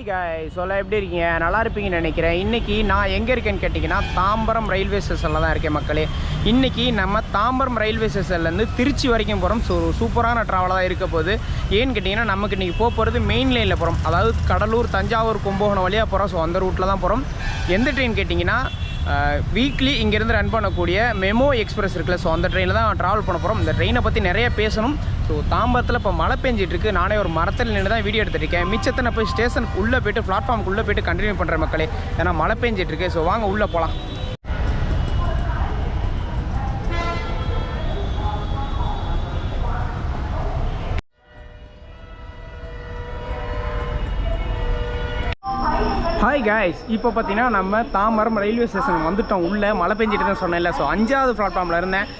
Hi காய் சொல்ல எப்படி இருக்கீங்க? நல்லா இருப்பீங்கன்னு நினைக்கிறேன். இன்றைக்கி நான் எங்கே இருக்கேன்னு கேட்டிங்கன்னா தாம்பரம் ரயில்வே ஸ்டேஷனில் தான் இருக்கேன் மக்களே. இன்றைக்கி நம்ம தாம்பரம் ரயில்வே ஸ்டேஷன்லேருந்து திருச்சி வரைக்கும் போகிறோம் ஸோ சூப்பரான ட்ராவலாக தான் இருக்க போகுது. ஏன்னு கேட்டிங்கன்னா நமக்கு இன்றைக்கி போக போகிறது மெயின் லைனில் போகிறோம் அதாவது கடலூர் தஞ்சாவூர் கும்பகோணம் வழியாக போகிறோம் ஸோ அந்த ரூட்டில் தான் போகிறோம் எந்த ட்ரெயின் கேட்டிங்கன்னா வீக்லி இங்கேருந்து ரன் பண்ணக்கூடிய மெமோ எக்ஸ்பிரஸ் இருக்குல்ல. ஸோ அந்த ட்ரெயினில் தான் ட்ராவல் பண்ண போகிறோம் இந்த ட்ரெயினை பற்றி நிறைய பேசணும். ஸோ தாம்பரத்தில் இப்போ மழை பெஞ்சிட்ருக்கு நானே ஒரு மரத்தில் நின்று தான் வீடியோ எடுத்துருக்கேன் இருக்கேன். மிச்சத்தை நான் போய் ஸ்டேஷனுக்கு உள்ளே போயிட்டு பிளாட்ஃபார்முக்கு உள்ளே போயிட்டு கண்டினியூ பண்ணுற மக்களே. ஏன்னா மழை பெஞ்சிட்ருக்கு ஸோ வாங்க உள்ளே போகலாம் ஹாய் காய்ஸ் இப்போ பார்த்தீங்கன்னா நம்ம தாமரம் ரயில்வே ஸ்டேஷன் வந்துட்டோம். உள்ளே மழை பெஞ்சிட்டு தான் சொன்னேன்ல. ஸோ அஞ்சாவது பிளாட்ஃபார்மில் இருந்தேன்.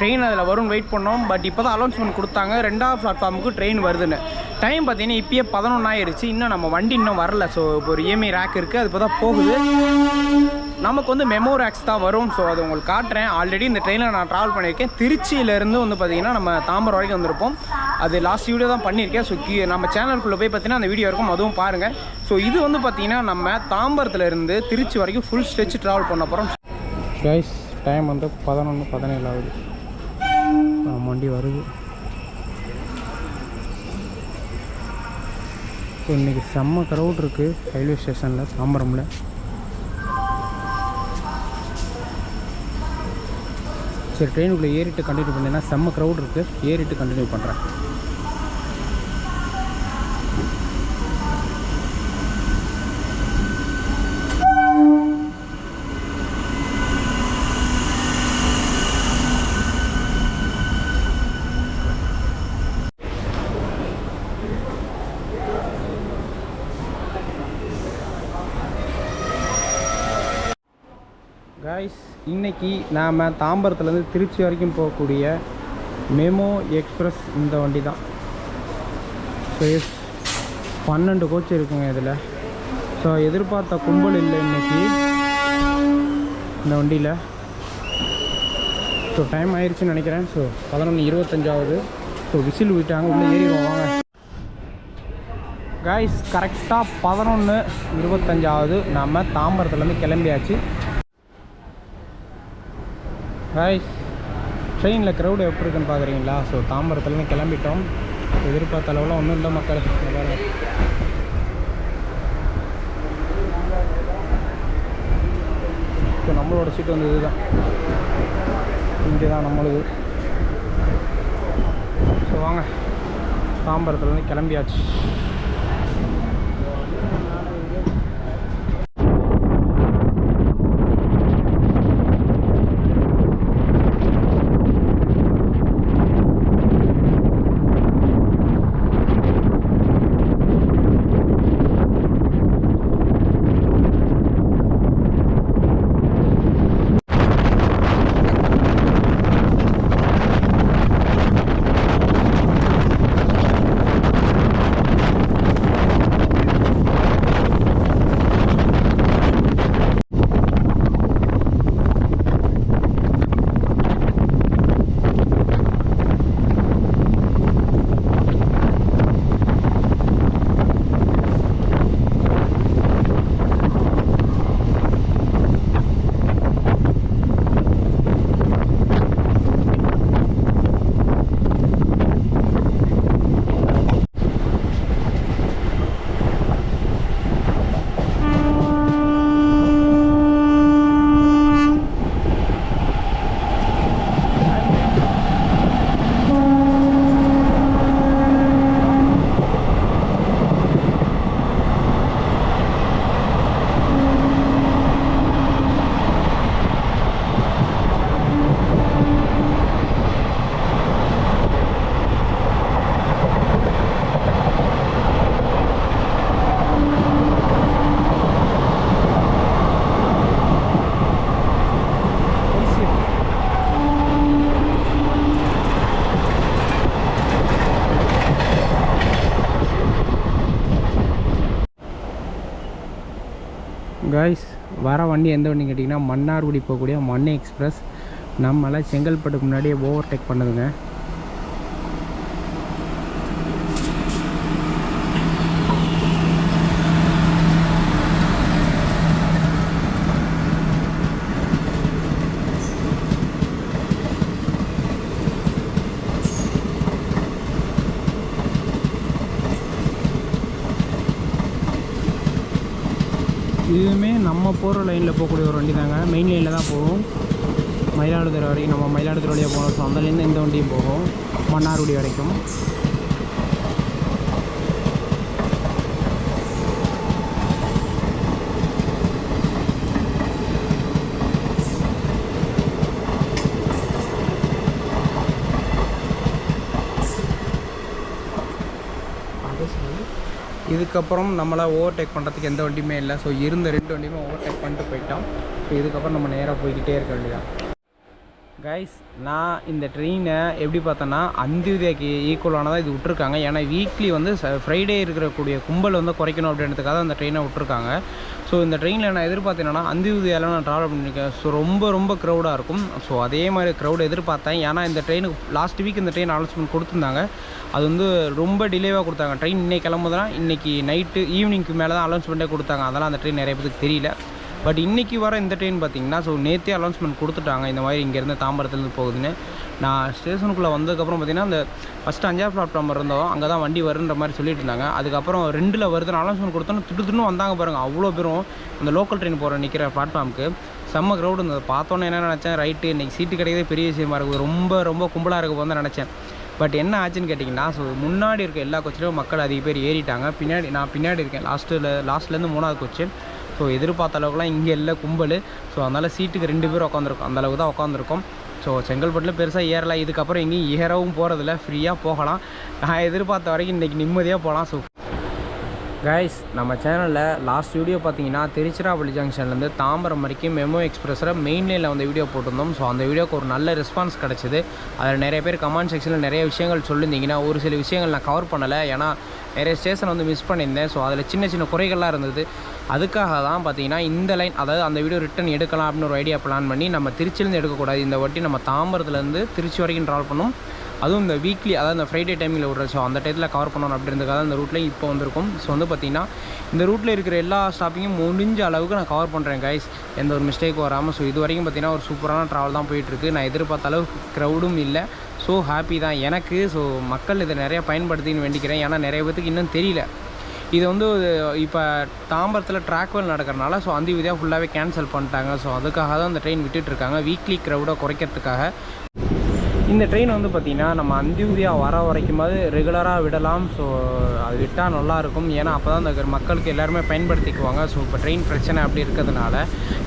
ட்ரெயின் அதில் வரும்னு வெயிட் பண்ணோம். பட் இப்போ தான் அலௌன்ஸ்மெண்ட் கொடுத்தாங்க. ரெண்டாவது பிளாட்ஃபார்முக்கு ட்ரெயின் வருதுன்னு. டைம் பார்த்தீங்கன்னா இப்பயே பதினொன்று ஆயிடுச்சு இன்னும் நம்ம வண்டி இன்னும் வரல. ஸோ இப்போ ஒரு இஎம்ஐ ரேக் இருக்குது அது இப்போ தான் போகுது. நமக்கு வந்து மெமோராக்ஸ் தான் வரும். ஸோ அது உங்களுக்கு காட்டுறேன். ஆல்ரெடி இந்த ட்ரெயினில் நான் ட்ராவல் பண்ணியிருக்கேன். திருச்சியிலேருந்து வந்து பார்த்தீங்கன்னா நம்ம தாம்பரம் வரைக்கும் வந்திருப்போம். அது லாஸ்ட் வீடியோ தான் பண்ணியிருக்கேன். ஸோ கீ நம்ம சேனலுக்குள்ளே போய் பார்த்தீங்கன்னா அந்த வீடியோ இருக்கும். அதுவும் பாருங்கள் ஸோ இது வந்து பார்த்திங்கன்னா நம்ம தாம்பரத்துலேருந்து திருச்சி வரைக்கும் ஃபுல் ஸ்ட்ரெச் ட்ராவல் பண்ண போகிறோம் கைஸ் டைம் வந்து பதினொன்று பதினேழு ஆகுது. வண்டி வருது. ஸோ இன்றைக்கி செம்ம க்ரௌட் இருக்குது ரயில்வே ஸ்டேஷனில் தாம்பரமில். சரி ட்ரெயினுக்குள்ளே ஏறிட்டு கண்டினியூ பண்ணேன்னா செம்ம க்ரௌட் இருக்குது ஏறிட்டு கண்டினியூ பண்ணுறேன் இன்றைக்கி இன்னைக்கு நாம் தாம்பரத்துலேருந்து திருச்சி வரைக்கும் போகக்கூடிய மெமோ எக்ஸ்ப்ரெஸ் இந்த வண்டி தான் ஸோ எஸ் பன்னெண்டு கோச் இருக்குங்க இதில். ஸோ எதிர்பார்த்த கும்பல் இல்லை இன்னைக்கு இந்த வண்டியில். ஸோ டைம் ஆயிடுச்சுன்னு நினைக்கிறேன். ஸோ பதினொன்று இருபத்தஞ்சாவது. ஸோ விசில் விட்டாங்க. உள்ளே ஏறிடுவோம். வாங்க. காய்ஸ் கரெக்டாக பதினொன்று இருபத்தஞ்சாவது நம்ம தாம்பரத்துலேருந்து கிளம்பியாச்சு. காய்ஸ் ட்ரெயினில் க்ரௌடு எப்படி இருக்குன்னு பார்க்குறீங்களா? ஸோ தாம்பரத்துலேருந்து கிளம்பிட்டோம். எதிர்பார்த்த அளவுலாம் ஒன்றும் இல்லை மக்கள். நல்லா ஸோ நம்மளோட சீட் வந்து இதுதான். இங்கே தான் நம்மளுது. ஸோ வாங்க. தாம்பரத்துலேருந்து கிளம்பியாச்சு. வண்டி எந்த வண்டி கேட்டிங்கன்னா மன்னார்குடி போகக்கூடிய மண்ணை எக்ஸ்பிரஸ். நம்மளால் செங்கல்பட்டுக்கு முன்னாடியே ஓவர்டேக் பண்ணுதுங்க நம்ம போகிற லைனில் போகக்கூடிய ஒரு வண்டி தாங்க. மெயின் லைனில் தான் போகும் மயிலாடுதுறை வரைக்கும் நம்ம மயிலாடுதுறை வழியாக போனோம் ஸோ அந்த லைன் இந்த வண்டியும் போகும். மன்னார்குடி வரைக்கும். இதுக்கப்புறம் நம்மளை ஓவர்டேக் பண்ணுறதுக்கு எந்த வண்டியுமே இல்லை. ஸோ இருந்த ரெண்டு வண்டியுமே ஓவர்டேக் பண்ணிட்டு போயிட்டோம். ஸோ இதுக்கப்புறம் நம்ம நேராக போய்கிட்டே இருக்க வேண்டியதான் கைஸ் நான் இந்த ட்ரெயினை எப்படி பார்த்தேன்னா அந்தியுதயக்கு ஈக்குவலானதாக இது விட்ருக்காங்க ஏன்னா வீக்லி வந்து ஃப்ரைடே இருக்கக்கூடிய கும்பல் வந்து குறைக்கணும் அப்படின்றதுக்காக அந்த ட்ரெயினை விட்ருக்காங்க ஸோ இந்த ட்ரெயினில் நான் எதிர்பார்த்தேன்னா அந்தியுதயாவில் நான் ட்ராவல் பண்ணியிருக்கேன் ஸோ ரொம்ப ரொம்ப க்ரௌடாக இருக்கும். ஸோ அதே மாதிரி க்ரௌடு எதிர்பார்த்தேன். ஏன்னா இந்த ட்ரெயினுக்கு லாஸ்ட் வீக் இந்த ட்ரெயின் அனௌன்ஸ்மெண்ட் கொடுத்துருந்தாங்க. அது வந்து ரொம்ப டிலேவாக கொடுத்தாங்க. ட்ரெயின் இன்னைக்கு கிளம்புதுனா இன்றைக்கி நைட்டு ஈவினிங்க்கு மேலே தான் அனௌன்ஸ்மெண்ட்டே கொடுத்தாங்க. அதெல்லாம் அந்த ட்ரெயின் நிறைய பேருக்கு தெரியல. பட் இன்றைக்கி வர இந்த ட்ரெயின் பார்த்தீங்கன்னா ஸோ நேற்றே அனௌன்ஸ்மெண்ட் கொடுத்துட்டாங்க இந்த மாதிரி இங்கேருந்து தாம்பரத்துலேருந்து போகுதுன்னு. நான் ஸ்டேஷனுக்குள்ளே வந்ததுக்கப்புறம் பார்த்தீங்கன்னா அந்த ஃபஸ்ட்டு அஞ்சாவது பிளாட்ஃபார்ம் இருந்தோம் அங்கே தான் வண்டி வருன்ற மாதிரி சொல்லிட்டு இருந்தாங்க. அதுக்கப்புறம் ரெண்டில் வருதுன்னு அனௌன்ஸ்மெண்ட் கொடுத்தோன்னு திட்டு திட்டு வந்தாங்க பாருங்கள் அவ்வளோ பேரும் அந்த லோக்கல் ட்ரெயின் போகிற நிற்கிற பிளாட்ஃபார்முக்கு செம்ம க்ரௌடு இருந்தது. பார்த்தோன்னே என்ன நினச்சேன்? ரைட்டு இன்றைக்கி சீட்டு கிடைக்கிறதே பெரிய விஷயமா இருக்குது. ரொம்ப ரொம்ப கும்பலாக இருக்க போது நினச்சேன். பட் என்ன ஆச்சுன்னு கேட்டிங்கன்னா ஸோ முன்னாடி இருக்க எல்லா கோச்சிலும் மக்கள் அதிக பேர் ஏறிட்டாங்க. பின்னாடி நான் பின்னாடி இருக்கேன். லாஸ்ட்டில் லாஸ்ட்லேருந்து மூணாவது கோச்சு ஸோ எதிர்பார்த்த அளவுக்குலாம் இங்கே இல்லை கும்பல். ஸோ அதனால் சீட்டுக்கு ரெண்டு பேர் உட்காந்துருக்கோம் அந்த அளவுக்கு தான் உட்காந்துருக்கோம் ஸோ செங்கல்பட்டில் பெருசாக ஏறலாம் இதுக்கப்புறம் எங்கேயும் ஏறவும் போகிறதில்ல ஃப்ரீயாக போகலாம். நான் எதிர்பார்த்த வரைக்கும் இன்றைக்கி நிம்மதியாக போகலாம் ஸோ கைஸ் நம்ம சேனலில் லாஸ்ட் வீடியோ பார்த்தீங்கன்னா திருச்சிராப்பள்ளி ஜங்ஷன்லேருந்து தாம்பரம் வரைக்கும் மெமோ எக்ஸ்பிரஸில் மெயின் லைனில் வந்து வீடியோ போட்டிருந்தோம். ஸோ அந்த வீடியோக்கு ஒரு நல்ல ரெஸ்பான்ஸ் கிடச்சிது. அதில் நிறைய பேர் கமெண்ட் செக்ஷனில் நிறைய விஷயங்கள் சொல்லியிருந்தீங்கன்னா ஒரு சில விஷயங்கள் நான் கவர் பண்ணலை. ஏன்னா நிறைய ஸ்டேஷன் வந்து மிஸ் பண்ணியிருந்தேன். ஸோ அதில் சின்ன சின்ன குறைகள்லாம் இருந்தது. அதுக்காக தான் பார்த்தீங்கன்னா இந்த லைன் அதாவது அந்த வீடியோ ரிட்டன் எடுக்கலாம் அப்படின்னு ஒரு ஐடியா பிளான் பண்ணி நம்ம திருச்சிலேருந்து எடுக்கக்கூடாது. இந்த வாட்டி நம்ம தாம்பரத்துலேருந்து திருச்சி வரைக்கும் ட்ராவல் பண்ணோம். அதுவும் இந்த வீக்லி அதாவது இந்த ஃப்ரைடே டைமில் விட்ற ஸோ அந்த டயத்தில் கவர் பண்ணணும் அப்படின்றதுக்காக இந்த ரூட்டில் இப்போ வந்திருக்கும். ஸோ வந்து பார்த்திங்கன்னா இந்த ரூட்டில் இருக்கிற எல்லா ஸ்டாப்பிங்கும் முடிஞ்ச அளவுக்கு நான் கவர் பண்ணுறேன் கைஸ் எந்த ஒரு மிஸ்டேக்கும் வராமல் ஸோ இது வரைக்கும் பார்த்திங்கன்னா ஒரு சூப்பரான ட்ராவல் தான் போயிட்டுருக்கு. நான் எதிர்பார்த்த அளவுக்கு க்ரௌடும் இல்லை. ஸோ ஹாப்பி தான் எனக்கு. ஸோ மக்கள் இதை நிறையா பயன்படுத்தின்னு வேண்டிக்கிறேன். ஏன்னா நிறைய பேத்துக்கு இன்னும் தெரியல. இது வந்து இப்போ தாம்பரத்தில் ட்ராக்வெல் நடக்கிறனால ஸோ அந்த விதியாக ஃபுல்லாகவே கேன்சல் பண்ணிட்டாங்க. ஸோ அதுக்காக தான் அந்த ட்ரெயின் விட்டுட்ருக்காங்க வீக்லி க்ரௌடை குறைக்கிறதுக்காக. இந்த ட்ரெயின் வந்து பார்த்திங்கன்னா நம்ம அந்தியூதியா வர வரைக்குமாவது ரெகுலராக விடலாம். ஸோ அது விட்டால் நல்லாயிருக்கும் ஏன்னா அப்போ தான் அந்த மக்களுக்கு எல்லாருமே பயன்படுத்திக்குவாங்க. ஸோ இப்போ ட்ரெயின் பிரச்சனை அப்படி இருக்கிறதுனால.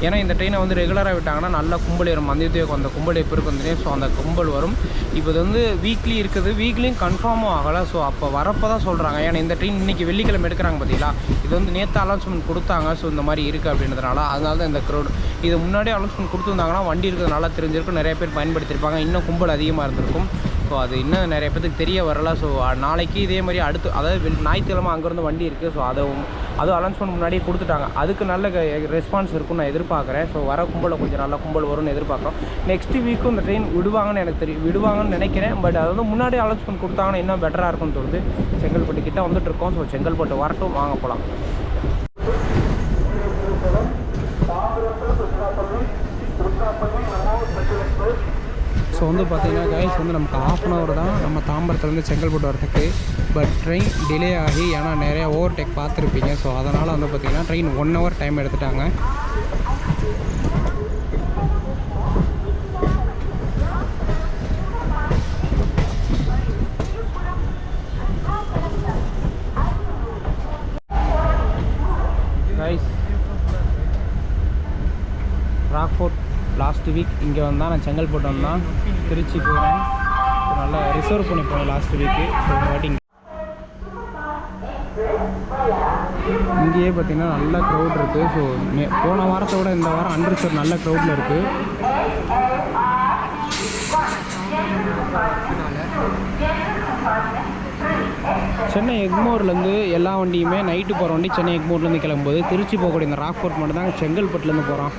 ஏன்னா இந்த ட்ரெயினை வந்து ரெகுலராக விட்டாங்கன்னா நல்ல கும்பல் வரும் அந்தியூதியாவுக்கு அந்த கும்பல் எப்போ இருக்கும் தெரியும்? ஸோ அந்த கும்பல் வரும். இப்போ இது வந்து வீக்லி இருக்குது. வீக்லியும் கன்ஃபார்மும் ஆகலை. ஸோ அப்போ வரப்போ தான் சொல்கிறாங்க ஏன்னா இந்த ட்ரெயின் இன்றைக்கி வெள்ளிக்கிழமை எடுக்கிறாங்க பார்த்தீங்களா இது வந்து நேற்று அனௌன்ஸ்மெண்ட் கொடுத்தாங்க. ஸோ இந்த மாதிரி இருக்குது அப்படின்றதுனால அதனால தான் இந்த க்ரௌட் இது முன்னாடியே அனௌன்ஸ்மெண்ட் கொடுத்துருந்தாங்கன்னா வண்டி இருக்கிறதுனால தெரிஞ்சிருக்கும். நிறைய பேர் பயன்படுத்தியிருப்பாங்க இன்னும் கும்பல் அதிகம் அதிகமாக இருந்திருக்கும். ஸோ அது இன்னும் நிறைய பேருக்கு தெரிய வரல. ஸோ நாளைக்கு இதே மாதிரி அடுத்து அதாவது ஞாயிற்றுக்கிழமை அங்கேருந்து வண்டி இருக்குது ஸோ அதை அதுவும் அனௌன்ஸ்மெண்ட் முன்னாடியே கொடுத்துட்டாங்க. அதுக்கு நல்ல ரெஸ்பான்ஸ் இருக்கும்னு நான் எதிர்பார்க்குறேன். ஸோ வர கும்பலில் கொஞ்சம் நல்ல கும்பல் வரும்னு எதிர்பார்க்குறோம். நெக்ஸ்ட் வீக்கும் இந்த ட்ரெயின் விடுவாங்கன்னு எனக்கு தெரியும் விடுவாங்கன்னு நினைக்கிறேன். பட் அது வந்து முன்னாடியே அனௌன்ஸ்மெண்ட் கொடுத்தாங்கன்னா இன்னும் பெட்டராக இருக்கும்னு தோணுது. செங்கல்பட்டு கிட்டே வந்துட்டு இருக்கோம். ஸோ செங்கல்பட்டு வரட்டும். வாங்க போகலாம் ஸோ வந்து பார்த்தீங்கன்னா கைஸ் வந்து நமக்கு ஆஃப் அன் ஹவர் தான் நம்ம தாம்பரத்துலேருந்து செங்கல்பட்டு வரதுக்கு பட் ட்ரெயின் டிலே ஆகி ஏன்னா நிறையா ஓவர்டேக் பார்த்துருப்பீங்க. ஸோ அதனால் வந்து பார்த்தீங்கன்னா ட்ரெயின் ஒன் ஹவர் டைம் எடுத்துட்டாங்க. கைஸ் ராக்ஃபோர்ட் லாஸ்ட் வீக் இங்கே வந்தால் நான் செங்கல்பட்டு வந்தான் திருச்சி போகிறேன் நல்லா ரிசர்வ் பண்ணி போனேன் லாஸ்ட் வீக்கு ஸோ வாட்டி இங்கேயே பார்த்திங்கன்னா நல்ல க்ரௌட் இருக்குது ஸோ போன வாரத்தை விட இந்த வாரம் அன்ரிசர்வ் நல்ல க்ரௌடில் இருக்குது சென்னை எக்மோர்லேருந்து எல்லா வண்டியுமே நைட்டு போகிற வண்டி சென்னை எக்மோர்லேருந்து கிளம்பும்போது திருச்சி போகக்கூடிய இந்த ராக்ஃபோர்ட் மட்டும் தான் செங்கல்பட்டுலேருந்து போகிறோம்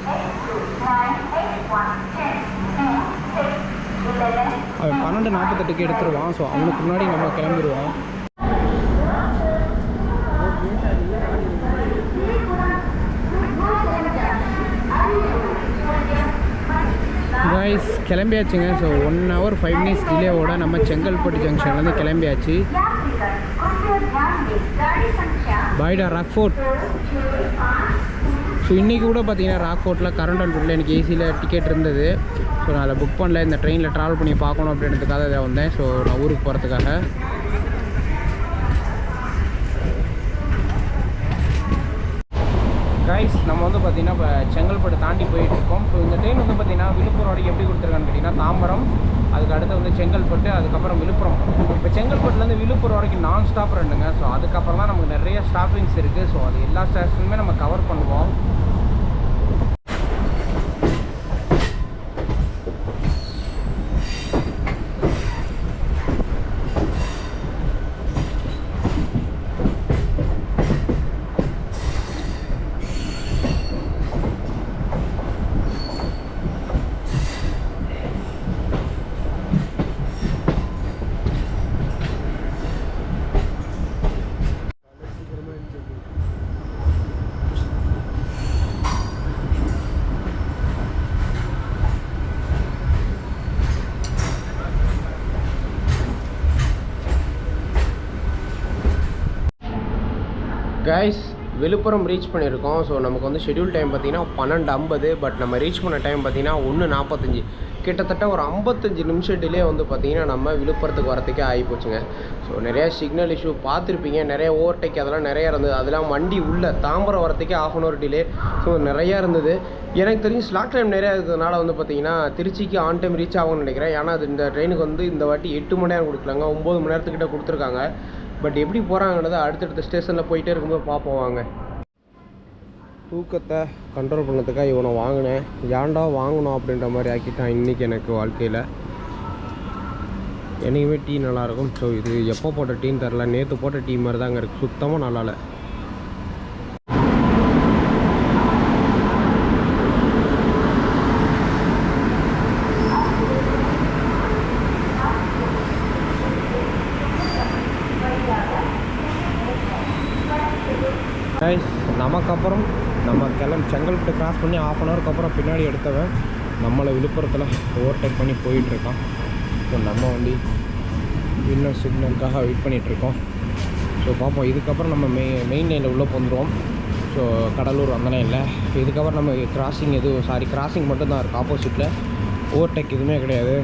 அவன் பன்னெண்டு நாற்பத்தெட்டுக்கு எடுத்துருவான். ஸோ அவனுக்கு முன்னாடி நம்ம கிளம்பிடுவோம். Guys கிளம்பியாச்சுங்க. So one hour five minutes டிலேவோட நம்ம செங்கல்பட்டு ஜங்ஷன்லேருந்து கிளம்பியாச்சு. பாய்டா ராக்ஃபோர்ட் ஸோ இன்றைக்கி கூட பார்த்தீங்கன்னா ராக்கோட்டில் கரண்ட் அண்ட் ரோட்டில் எனக்கு ஏசியில் டிக்கெட் இருந்தது. ஸோ நான் அதை புக் பண்ணல. இந்த ட்ரெயினில் ட்ராவல் பண்ணி பார்க்கணும் அப்படின்றதுக்காக இதை வந்தேன். ஸோ நான் ஊருக்கு போகிறதுக்காக கைஸ் நம்ம வந்து பார்த்திங்கன்னா இப்போ செங்கல்பட்டு தாண்டி போயிட்டு இருக்கோம். ஸோ இந்த ட்ரெயின் வந்து பார்த்திங்கன்னா விழுப்புரம் வரைக்கும் எப்படி கொடுத்துருக்கான்னு கேட்டிங்கன்னா தாம்பரம் அதுக்கு அடுத்து வந்து செங்கல்பட்டு அதுக்கப்புறம் விழுப்புரம். இப்போ செங்கல்பட்டுலேருந்து விழுப்புரம் வரைக்கும் நான் ஸ்டாப் ரெண்டுங்க ஸோ அதுக்கப்புறம் தான் நமக்கு நிறைய ஸ்டாப்பிங்ஸ் இருக்குது ஸோ அது எல்லா ஸ்டேஷனுமே நம்ம கவர் பண்ணுவோம். கைஸ் விழுப்புரம் ரீச் பண்ணியிருக்கோம். ஸோ நமக்கு வந்து ஷெட்யூல் டைம் பார்த்தீங்கன்னா பன்னெண்டு ஐம்பது பட் நம்ம ரீச் பண்ண டைம் பார்த்தீங்கன்னா ஒன்று நாற்பத்தஞ்சு கிட்டத்தட்ட ஒரு ஐம்பத்தஞ்சு நிமிஷம் டிலே வந்து பார்த்தீங்கன்னா நம்ம விழுப்புரத்துக்கு வரத்துக்கே ஆகி போச்சுங்க ஸோ நிறையா சிக்னல் இஷ்யூ பார்த்துருப்பீங்க. நிறைய ஓவர்டேக் அதெல்லாம் நிறையா இருந்தது. அதெல்லாம் வண்டி உள்ளே Tambaram வரத்துக்கே half an hour delay so நிறையா இருந்தது. எனக்கு தெரிஞ்சு ஸ்லாட் டைம் நிறையா இருக்கிறதுனால வந்து பார்த்தீங்கன்னா திருச்சிக்கு ஆன் டைம் ரீச் ஆகும்னு நினைக்கிறேன். ஏன்னா அது இந்த ட்ரெயினுக்கு வந்து இந்த வாட்டி எட்டு மணி நேரம் கொடுக்கலாங்க. ஒம்பது மணி நேரத்துக்கிட்ட கொடுத்துருக்காங்க. பட் எப்படி போகிறாங்கன்றத அடுத்தடுத்த ஸ்டேஷனில் போயிட்டே இருக்கும்போது பார்ப்போம் வாங்க. தூக்கத்தை கண்ட்ரோல் பண்ணதுக்காக இவனை வாங்கினேன். ஏன்டா வாங்கணும் அப்படின்ற மாதிரி ஆக்கிட்டான் இன்றைக்கி எனக்கு வாழ்க்கையில். என்றைக்குமே டீ நல்லாயிருக்கும் ஸோ இது எப்போ போட்ட டீன்னு தெரில. நேற்று போட்ட டீ மாதிரி தாங்க இருக்குது சுத்தமாக நல்லாயில்லை இல்லை கைஸ் நமக்கப்புறம் நம்ம கிளம்பி செங்கல்பட்டு கிராஸ் பண்ணி ஆஃப் அன் ஹவருக்கு அப்புறம் பின்னாடி எடுத்தவன் நம்மளை விழுப்புரத்தில் ஓவர்டேக் பண்ணி போயிட்டுருக்கான். ஸோ நம்ம வண்டி இன்னும் சிக்னலுக்காக வெயிட் பண்ணிகிட்ருக்கோம் ஸோ பார்ப்போம். இதுக்கப்புறம் நம்ம மெய் மெயின் லைனில் உள்ளே போந்துடுவோம் ஸோ கடலூர் அந்த இல்லை இதுக்கப்புறம் நம்ம கிராசிங் எதுவும் சாரி கிராசிங் மட்டும்தான் இருக்குது ஆப்போசிட்டில் ஓவர்டேக் எதுவுமே கிடையாது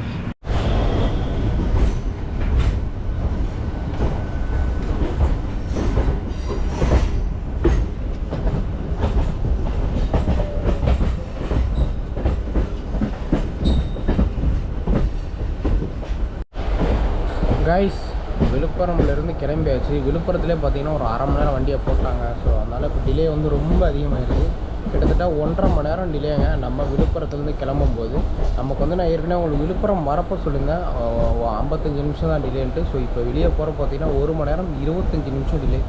கைஸ் விழுப்புரம்லேருந்து கிளம்பியாச்சு விழுப்புரத்துலேயே பார்த்தீங்கன்னா ஒரு அரை மணி நேரம் வண்டியை போட்டாங்க. ஸோ அதனால் இப்போ டிலே வந்து ரொம்ப அதிகமாகிடுது கிட்டத்தட்ட ஒன்றரை மணி நேரம் டிலேங்க நம்ம விழுப்புரத்துலேருந்து கிளம்பும்போது. நமக்கு வந்து நான் ஏற்கனவே உங்களுக்கு விழுப்புரம் வரப்போ சொல்லியிருந்தேன். ஐம்பத்தஞ்சு நிமிஷம் தான் டிலேன்ட்டு ஸோ இப்போ வெளியே போகிற பார்த்தீங்கன்னா ஒரு மணி நேரம் இருபத்தஞ்சி நிமிஷம் டிலே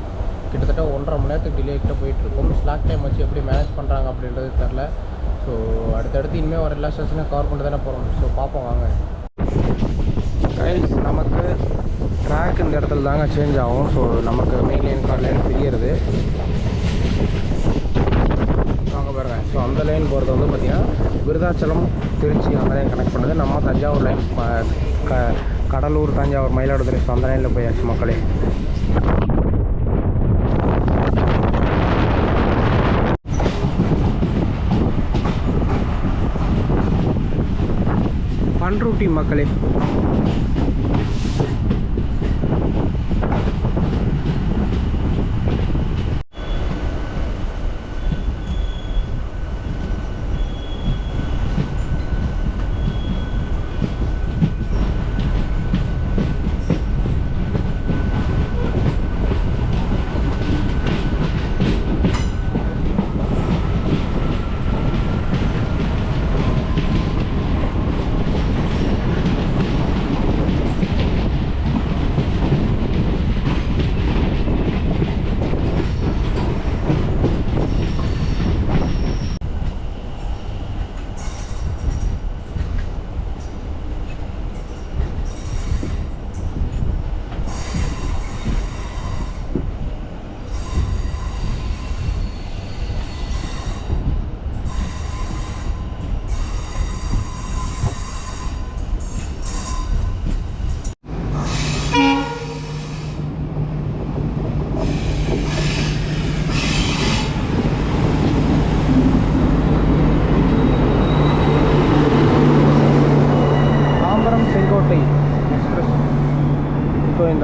கிட்டத்தட்ட ஒன்றரை மணி நேரத்துக்கு டிலே கிட்ட போயிட்டுருக்கோம் ஸ்லாக் டைம் வச்சு எப்படி மேனேஜ் பண்ணுறாங்க அப்படின்றது தெரில ஸோ அடுத்தடுத்து இனிமேல் ஒரு எல்லா ஸ்டேஷனையும் கவர் பண்ணிட்டு தானே போகிறோம் ஸோ பார்ப்போம் வாங்க நமக்கு ட்ராக் இந்த இடத்துல தாங்க சேஞ்ச் ஆகும். ஸோ நமக்கு மெயின் லைன் கார் லைன் பிரியறது. வாங்க பாருங்க. ஸோ அந்த லைன் போகிறது வந்து பார்த்திங்கன்னா விருதாச்சலம் திருச்சி அந்த லைன் கனெக்ட் பண்ணுது. நம்ம தஞ்சாவூர் லைன் க கடலூர் தஞ்சாவூர் மயிலாடுதுறை. ஸோ அந்த லைனில் போயாச்சு மக்களே. பண்ருட்டி மக்களே.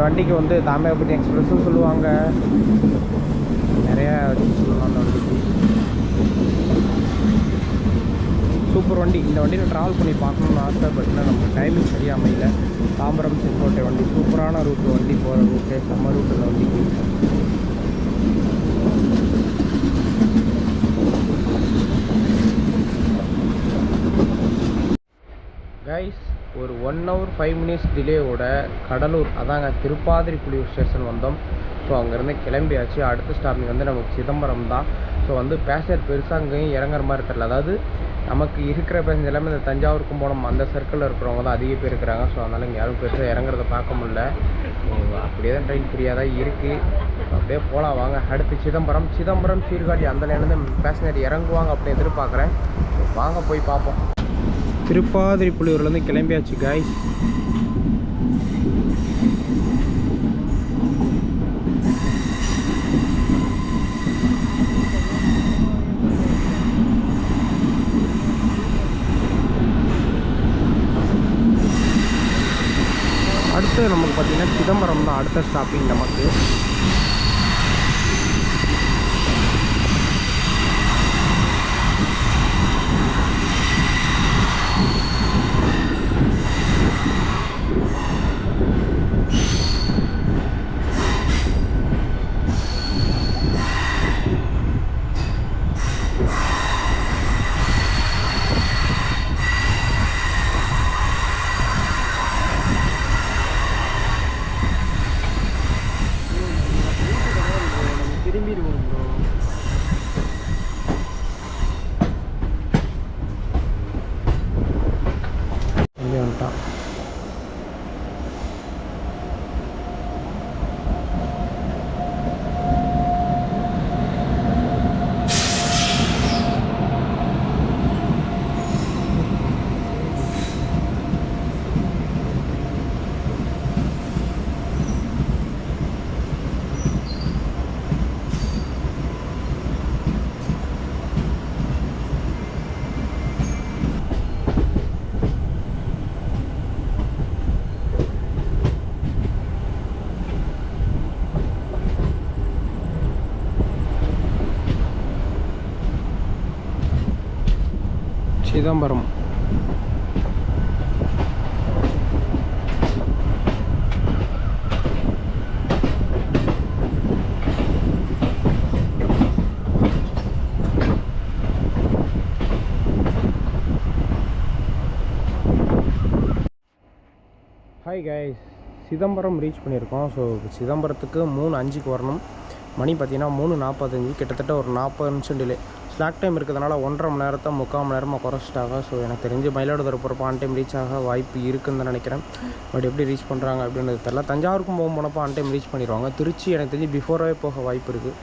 வண்டிக்கு வந்து தாமிரபரணி எக்ஸ்பிரஸும் சொல்லுவாங்க. நிறையா சொல்லலாம் அந்த வண்டிக்கு. சூப்பர் வண்டி. இந்த வண்டியில் ட்ராவல் பண்ணி பார்க்கணுன்னு ஆசை பட் நமக்கு டைமிங் சரியாக அமையல. தாம்பரம் செங்கோட்டை வண்டி. சூப்பரான ரூட்டு வண்டி போகிற ரூட்டு செம்ம ரூட்டில் இந்த வண்டிக்கு கைஸ் ஒரு ஒன் ஹவர் ஃபைவ் மினிட்ஸ் டிலேவோட கடலூர் அதாங்க திருப்பாதிரி புலியூர் ஸ்டேஷன் வந்தோம். ஸோ அங்கேருந்து கிளம்பியாச்சு. அடுத்த ஸ்டாப்பிங் வந்து நமக்கு சிதம்பரம் தான். ஸோ வந்து பேசஞ்சர் பெருசாக அங்கேயும் இறங்குற மாதிரி தெரில அதாவது நமக்கு இருக்கிற பேசஞ்சர் எல்லாமே இந்த தஞ்சாவூர் கும்பகோணம் அந்த சர்க்கிளில் இருக்கிறவங்க தான் அதிக பேர் இருக்கிறாங்க. ஸோ அதனால் இங்கே யாரும் பெருசாக இறங்குறத பார்க்க முடில அப்படியே தான் ட்ரெயின் ஃப்ரீயாக தான் இருக்குது அப்படியே போகலாம் வாங்க. அடுத்து சிதம்பரம். சிதம்பரம் சீர்காழி அந்த லைன்லேருந்து பேசஞ்சர் இறங்குவாங்க அப்படின்னு எதிர்பார்க்குறேன். வாங்க போய் பார்ப்போம். திருப்பாதிரி புலியூர்லேருந்து கிளம்பியாச்சு காய்ஸ் அடுத்து நமக்கு பார்த்தீங்கன்னா சிதம்பரம் தான் அடுத்த ஸ்டாப்பிங் நமக்கு திரும்பிடுவோம் ப்ரோ இங்கே வந்துட்டான் Chidambaram hi guys Chidambaram reach பண்ணியிருக்கோம். ஸோ சிதம்பரத்துக்கு மூணு அஞ்சுக்கு வரணும். மணி பார்த்தீங்கன்னா மூணு நாற்பத்தஞ்சு. கிட்டத்தட்ட ஒரு நாற்பது நிமிஷம் டிலே ஸ்லாக் டைம் இருக்கிறதுனால ஒன்றரை மணி நேரத்தை முக்கால் மணி நேரமாக குறைச்சிட்டாங்க. ஸோ எனக்கு தெரிஞ்சு மயிலாடுதுறை போகிறப்ப ஆன் டைம் ரீச் ஆக வாய்ப்பு இருக்குதுன்னு தான் நினைக்கிறேன். பட் எப்படி ரீச் பண்ணுறாங்க அப்படின்றது தெரில தஞ்சாவூருக்கும் போகும் போனப்போ ஆன் டைம் ரீச் பண்ணிடுவாங்க. திருச்சி எனக்கு தெரிஞ்சு பிஃபோராகவே போக வாய்ப்பு இருக்குது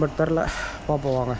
பட் தெரில பார்ப்போம் வாங்க.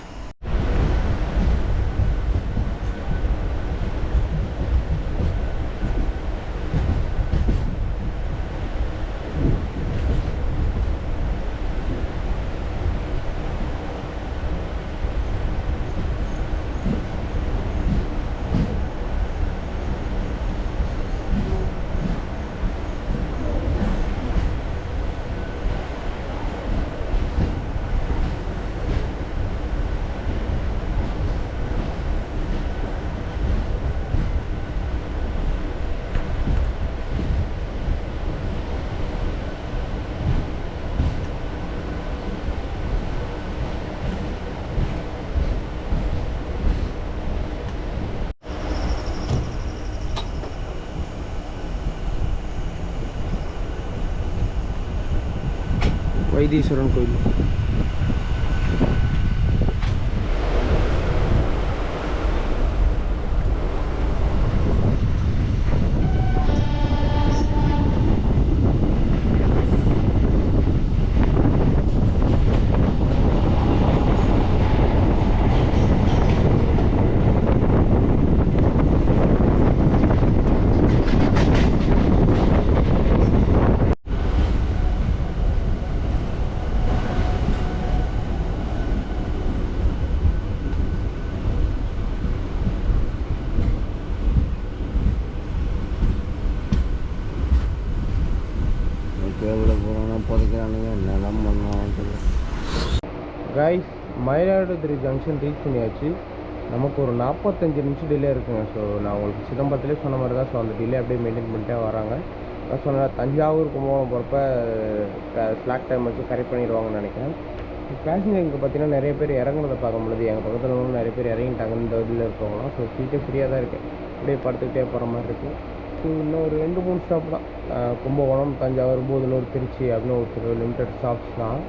Why this wrong code? என்னதான் ரைஸ் கைஸ் மயிலாடுதுறை ஜங்ஷன் ரீச் பண்ணியாச்சு. நமக்கு ஒரு நாற்பத்தஞ்சு நிமிஷம் டிலே இருக்குங்க. ஸோ நான் உங்களுக்கு சிதம்பரத்துலேயே சொன்ன மாதிரி தான். ஸோ அந்த டிலே அப்படியே மெயின்டைன் பண்ணிட்டே வராங்க. நான் சொன்னேன் தஞ்சாவூர் கும்பகோணம் போகிறப்ப ஸ்லாக் டைம் வச்சு கரெக்ட் பண்ணிடுவாங்கன்னு நினைக்கிறேன். பேசஞ்சர் இங்கே பார்த்தீங்கன்னா நிறைய பேர் இறங்குறத பார்க்க முடியுது எங்கள் பக்கத்தில் நிறைய பேர் இறங்கிட்டாங்க இந்த இதில் இருக்கவங்களாம் ஸோ சீட்டே ஃப்ரீயாக தான் இருக்குது அப்படியே படுத்துக்கிட்டே போகிற மாதிரி இருக்குது இன்னும் ஒரு ரெண்டு மூணு ஸ்டாப் தான். கும்பகோணம் தஞ்சாவூர் பூதலூர் திருச்சி அப்படின்னு ஒரு சில லிமிட்டட் ஸ்டாப்ஸ் தான்.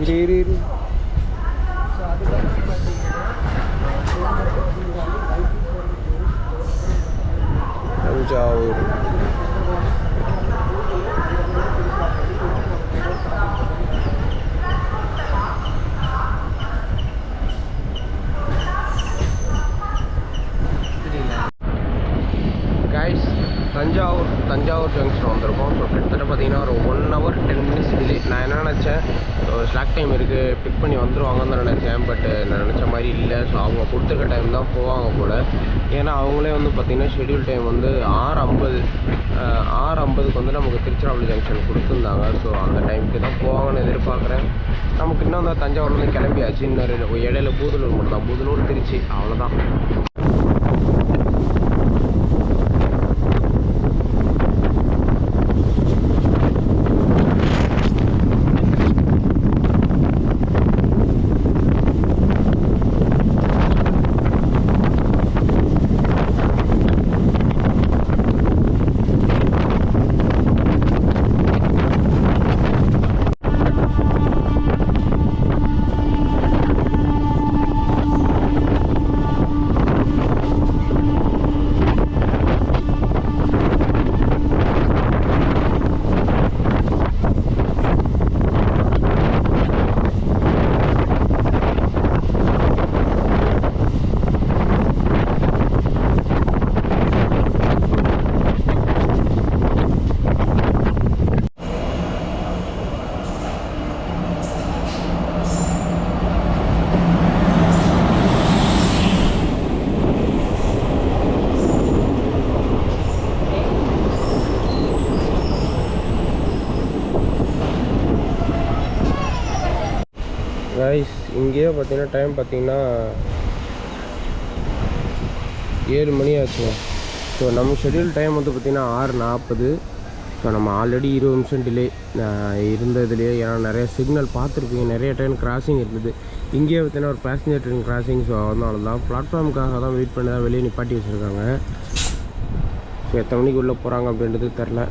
ഇരു ഇരു ഇരു जाओ கொடுத்துருக்க டைம் தான் போவாங்க போல் ஏன்னா அவங்களே வந்து பார்த்திங்கன்னா ஷெட்யூல் டைம் வந்து ஆறு ஐம்பது ஆறு ஐம்பதுக்கு வந்து நமக்கு திருச்சிராப்பள்ளி ஜங்ஷன் கொடுத்துருந்தாங்க. ஸோ அந்த டைமுக்கு தான் போவாங்கன்னு எதிர்பார்க்குறேன். நமக்கு இன்னும் அந்த தஞ்சாவூர்லேருந்து கிளம்பியாச்சு. இன்னொரு இடையில பூதலூர் மட்டும் தான் பூதலூர் திருச்சி. அவ்வளோதான் கைஸ் இங்கேயே பார்த்தீங்கன்னா டைம் பார்த்தீங்கன்னா ஏழு மணி ஆச்சுங்க. ஸோ நம்ம ஷெடியூல் டைம் வந்து பார்த்திங்கன்னா ஆறு நாற்பது. ஸோ நம்ம ஆல்ரெடி இருபது நிமிஷம் டிலே இருந்ததுலேயே ஏன்னா நிறைய சிக்னல் பார்த்துருப்பீங்க. நிறைய ட்ரெயின் கிராசிங் இருந்தது. இங்கேயே பார்த்தீங்கன்னா ஒரு பேசஞ்சர் ட்ரெயின் கிராசிங் ஸோ அதனால தான் பிளாட்ஃபார்முக்காக தான் வெயிட் பண்ணி தான் வெளியே நிப்பாட்டி வச்சுருக்காங்க. ஸோ எத்தனை மணிக்கு உள்ளே போகிறாங்க அப்படின்றது தெரில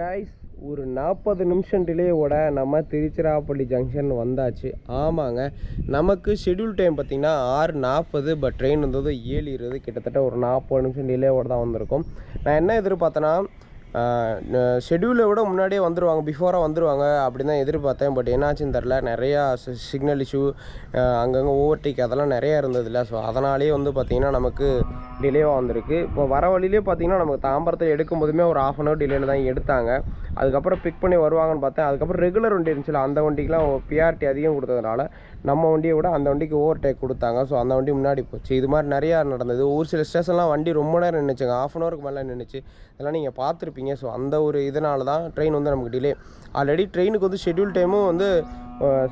கைஸ் ஒரு நாற்பது நிமிஷம் டிலேவோட நம்ம திருச்சிராப்பள்ளி ஜங்ஷன் வந்தாச்சு. ஆமாங்க. நமக்கு ஷெட்யூல் டைம் பார்த்திங்கன்னா ஆறு நாற்பது பட் ட்ரெயின் வந்தது ஏழு இருபது. கிட்டத்தட்ட ஒரு நாற்பது நிமிஷம் டிலேவோட தான் வந்திருக்கும். நான் என்ன எதிர்பார்த்தேன்னா ஷெடியூலை விட முன்னாடியே வந்துடுவாங்க பிஃபோராக வந்துடுவாங்க அப்படின்னு தான் எதிர்பார்த்தேன். பட் என்னாச்சுன்னு தெரில நிறையா சிக்னல் இஷ்யூ அங்கங்கே ஓவர்டேக் அதெல்லாம் நிறையா இருந்ததில்ல. ஸோ அதனாலேயே வந்து பார்த்திங்கன்னா நமக்கு டிலேவாக வந்திருக்கு. இப்போ வர வழியிலே பார்த்தீங்கன்னா நமக்கு தாம்பரத்தில் எடுக்கும் போதுமே ஒரு ஆஃப் அன் ஹவர் டிலேயில் தான் எடுத்தாங்க. அதுக்கப்புறம் பிக் பண்ணி வருவாங்கன்னு பார்த்தேன். அதுக்கப்புறம் ரெகுலர் வண்டி இருந்துச்சுல அந்த வண்டிக்கெலாம் பிஆர்டி அதிகம் கொடுத்ததுனால நம்ம வண்டியை விட அந்த வண்டிக்கு ஓவர்டேக் கொடுத்தாங்க. ஸோ அந்த வண்டி முன்னாடி போச்சு. இது மாதிரி நிறையா நடந்தது. ஒரு சில ஸ்டேஷன்லாம் வண்டி ரொம்ப நேரம் நின்றுச்சுங்க ஆஃப் அன் ஹவருக்கு மேலே நின்றுச்சு இதெல்லாம் நீங்கள் பார்த்துருப்பீங்க. ஸோ அந்த ஒரு இதனால தான் ட்ரெயின் வந்து நமக்கு டிலே ஆல்ரெடி ட்ரெயினுக்கு வந்து ஷெட்யூல் டைமும் வந்து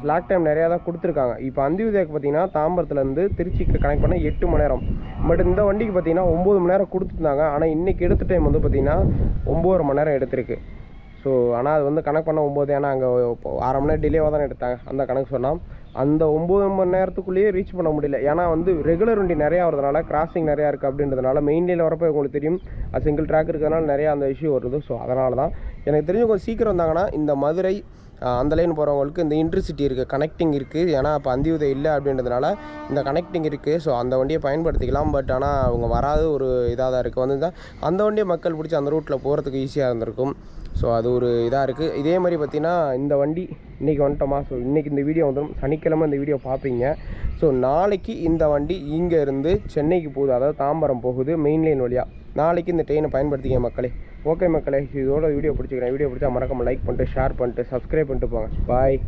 ஸ்லாக் டைம் நிறையா தான் கொடுத்துருக்காங்க. இப்போ அந்தியுதயக்கு பார்த்தீங்கன்னா தாம்பரத்துலேருந்து திருச்சிக்கு கனெக்ட் பண்ண எட்டு மணி நேரம். பட் இந்த வண்டிக்கு பார்த்தீங்கன்னா ஒம்பது மணி நேரம் கொடுத்துருந்தாங்க. ஆனால் இன்றைக்கி எடுத்த டைம் வந்து பார்த்தீங்கன்னா ஒம்பது மணி நேரம் எடுத்திருக்கு. ஸோ ஆனால் அது வந்து கணக்கு பண்ண ஒம்பது ஏன்னா அங்கே அரை மணி நேரம் டிலேவாக தானே எடுத்தாங்க. அந்த கணக்கு சொன்னால் அந்த ஒம்பது மணி நேரத்துக்குள்ளேயே ரீச் பண்ண முடியல. ஏன்னா வந்து ரெகுலர் வண்டி நிறையா வரதுனால கிராசிங் நிறையா இருக்குது அப்படின்றதுனால மெயின்லியில் வரப்போ உங்களுக்கு தெரியும் அது சிங்கிள் ட்ராக் இருக்கிறதுனால நிறையா அந்த இஷ்யூ வருது. ஸோ அதனால தான் எனக்கு தெரிஞ்சு கொஞ்சம் சீக்கிரம் வந்தாங்கன்னா இந்த மதுரை அந்த லைன் போகிறவங்களுக்கு இந்த இன்டர்சிட்டி இருக்குது கனெக்டிங் இருக்குது ஏன்னா இப்போ அந்தியுதை இல்லை அப்படின்றதுனால இந்த கனெக்டிங் இருக்குது ஸோ அந்த வண்டியை பயன்படுத்திக்கலாம். பட் ஆனால் அவங்க வராத ஒரு இதாக தான் இருக்குது வந்து தான் அந்த வண்டியை மக்கள் பிடிச்சி அந்த ரூட்டில் போகிறதுக்கு ஈஸியாக இருந்திருக்கும். ஸோ அது ஒரு இதாக இருக்குது இதே மாதிரி பார்த்திங்கன்னா இந்த வண்டி இன்றைக்கி வந்துட்டோமா? ஸோ இன்றைக்கி இந்த வீடியோ வந்துடும் சனிக்கிழமை இந்த வீடியோ பார்ப்பீங்க ஸோ நாளைக்கு இந்த வண்டி இங்கே இருந்து சென்னைக்கு போகுது. அதாவது தாம்பரம் போகுது மெயின் லைன் வழியாக நாளைக்கு இந்த ட்ரெயினை பயன்படுத்திக்க மக்களே. ஓகே மக்களே இதோட வீடியோ பிடிச்சிக்கிறேன் வீடியோ பிடிச்சா மறக்காமல் லைக் பண்ணிட்டு ஷேர் பண்ணிட்டு சப்ஸ்கிரைப் பண்ணிட்டு போங்க. பாய்